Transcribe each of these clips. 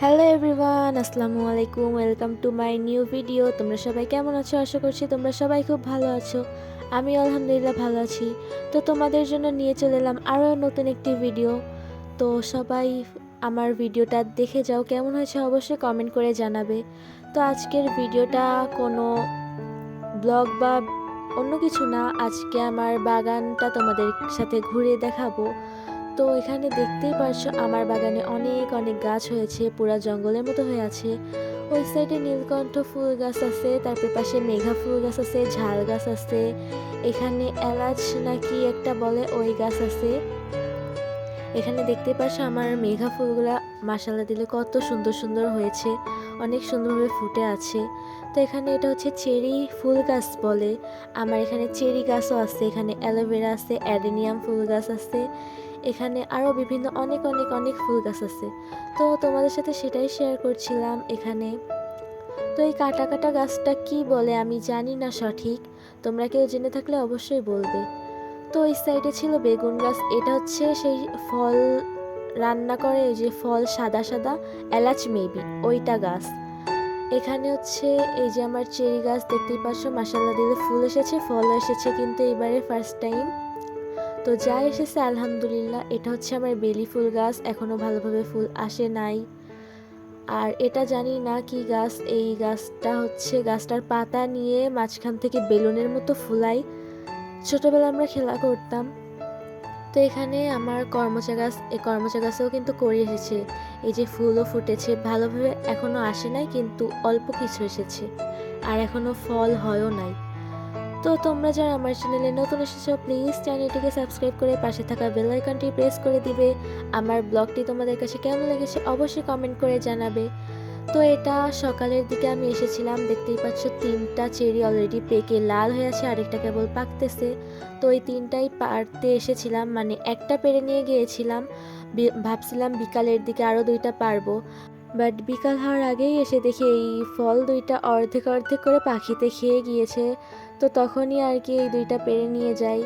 Hello everyone আসসালামু আলাইকুম welcome to my new video তোমরা সবাই কেমন আছো? আশা করছি তোমরা সবাই খুব ভালো আছো। আমি আলহামদুলিল্লাহ ভালো আছি। তো তোমাদের জন্য নিয়ে চলে এলাম আরও নতুন একটি ভিডিও তো সবাই আমার ভিডিওটা দেখে যাও, কেমন হয়েছে অবশ্যই কমেন্ট করে জানাবে। তো আজকের ভিডিওটা কোনো ব্লগ বা অন্য কিছু না, আজকে আমার বাগানটা তোমাদের সাথে ঘুরে দেখাবো। তো এখানে দেখতেই পারছ আমার বাগানে অনেক অনেক গাছ হয়েছে, পুরা জঙ্গলের মতো হয়ে আছে। ওই সাইডে নীলকণ্ঠ ফুল গাছ আছে, তারপর পাশে মেঘা ফুল গাছ আছে, ঝাল গাছ আছে। এখানে এলাচ নাকি একটা বলে ওই গাছ আছে। এখানে দেখতে পাচ্ছ আমার মেঘা ফুলগুলা মাসালা দিলে কত সুন্দর সুন্দর হয়েছে, অনেক সুন্দরভাবে ফুটে আছে। তো এখানে এটা হচ্ছে চেরি ফুল গাছ বলে। আমার এখানে চেরি গাছও আছে, এখানে অ্যালোভেরা আছে, অ্যাডেনিয়াম ফুল গাছ আছে। এখানে আরও বিভিন্ন অনেক অনেক অনেক ফুল গাছ আছে। তো তোমাদের সাথে সেটাই শেয়ার করছিলাম এখানে। তো এই কাটা কাটা গাছটা কি বলে আমি জানি না সঠিক। তোমরা কেউ জেনে থাকলে অবশ্যই বলবে। তো এই সাইডে ছিল বেগুন গাছ। এটা হচ্ছে সেই ফল রান্না করে ওই যে ফল সাদা সাদা, এলাচ মেবি ওইটা গাছ। এখানে হচ্ছে এই যে আমার চেরি গাছ, দেখতেই পাচ্ছ মাসাল্লা দিলে ফুল এসেছে, ফল এসেছে কিন্তু এবারে ফার্স্ট টাইম তো যা এসেছে, আলহামদুলিল্লাহ। এটা হচ্ছে আমার বেলি ফুল গাছ এখনও ভালোভাবে ফুল আসে নাই। আর এটা জানি না কি গাছ, এই গাছটা হচ্ছে গাছটার পাতা নিয়ে মাঝখান থেকে বেলুনের মতো ফুলাই। ছোটবেলা আমরা খেলা করতাম। তো এখানে আমার কর্মচা গাছ, এই কর্মচা গাছেও কিন্তু করে এসেছে। এই যে ফুলও ফুটেছে, ভালোভাবে এখনও আসে নাই, কিন্তু অল্প কিছু এসেছে। আর এখনও ফল হয়ও নাই। তো তোমরা যারা আমার চ্যানেলে নতুন এসেছ প্লিজ চ্যানেলটিকে সাবস্ক্রাইব করে পাশে থাকা বেল আইকনটি প্রেস করে দিবে। আমার ব্লগটি তোমাদের কাছে কেমন লেগেছে অবশ্যই কমেন্ট করে জানাবে। তো এটা সকালের দিকে আমি এসেছিলাম, দেখতেই পাচ্ছ তিনটা চেরি অলরেডি পেকে লাল হয়ে আছে, আরেকটা কেবল পাকতেছে। তো এই তিনটাই পারতে এসেছিলাম মানে একটা পেরে নিয়ে গিয়েছিলাম। ভাবছিলাম বিকালের দিকে আরও দুইটা পারব। বাট বিকাল হওয়ার আগেই এসে দেখি এই ফল দুইটা অর্ধেক অর্ধেক করে পাখিতে খেয়ে গিয়েছে। তো তখনই আর কি এই দুইটা পেরে নিয়ে যাই।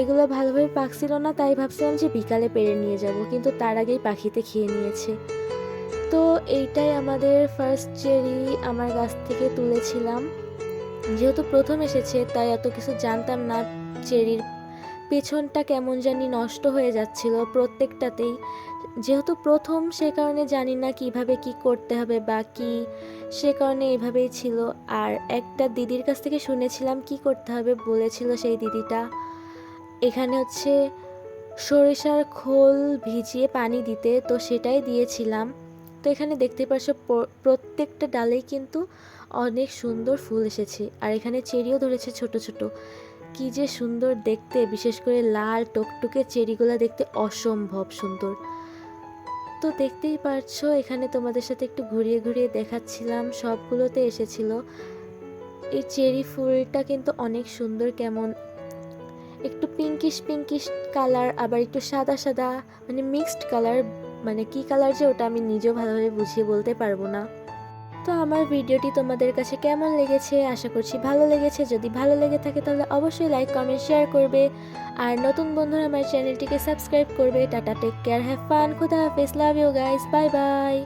এগুলো ভালোভাবে পাকছিল না, তাই ভাবছিলাম যে বিকালে পেরে নিয়ে যাব, কিন্তু তার আগেই পাখিতে খেয়ে নিয়েছে। তো এইটাই আমাদের ফার্স্ট চেরি আমার গাছ থেকে তুলেছিলাম। যেহেতু প্রথম এসেছে, তাই অত কিছু জানতাম না চেরির পেছনটা কেমন জানি নষ্ট হয়ে যাচ্ছিল প্রত্যেকটাতেই। যেহেতু প্রথম সে কারণে জানি না কীভাবে কি করতে হবে বা কি সে কারণে এইভাবেই ছিল। আর একটা দিদির কাছ থেকে শুনেছিলাম কি করতে হবে বলেছিল সেই দিদিটা। এখানে হচ্ছে সরিষার খোল ভিজিয়ে পানি দিতে, তো সেটাই দিয়েছিলাম। তো এখানে দেখতে পাচ্ছ প্রত্যেকটা ডালেই কিন্তু অনেক সুন্দর ফুল এসেছে। আর এখানে চেরিও ধরেছে ছোট ছোট। কি যে সুন্দর দেখতে, বিশেষ করে লাল টকটকে চেরিগুলো দেখতে অসম্ভব সুন্দর। তো দেখতেই পারছ, এখানে তোমাদের সাথে একটু ঘুরিয়ে ঘুরিয়ে দেখাচ্ছিলাম, সবগুলোতে এসেছিল। এই চেরি ফুলটা কিন্তু অনেক সুন্দর কেমন, একটু পিঙ্কিশ পিঙ্কিশ কালার আবার একটু সাদা সাদা মানে মিক্সড কালার মানে কি কালার যে ওটা আমি নিজেও ভালোভাবে বুঝিয়ে বলতে পারব না। তো আমার ভিডিওটি তোমাদের কাছে কেমন লেগেছে? আশা করছি ভালো লেগেছে। যদি ভালো লেগে থাকে তাহলে অবশ্যই লাইক কমেন্ট শেয়ার করবে। আর নতুন বন্ধুরা আমার চ্যানেলটিকে সাবস্ক্রাইব করবে। Tata take care have fun খুদা হাফেজ love you guys bye bye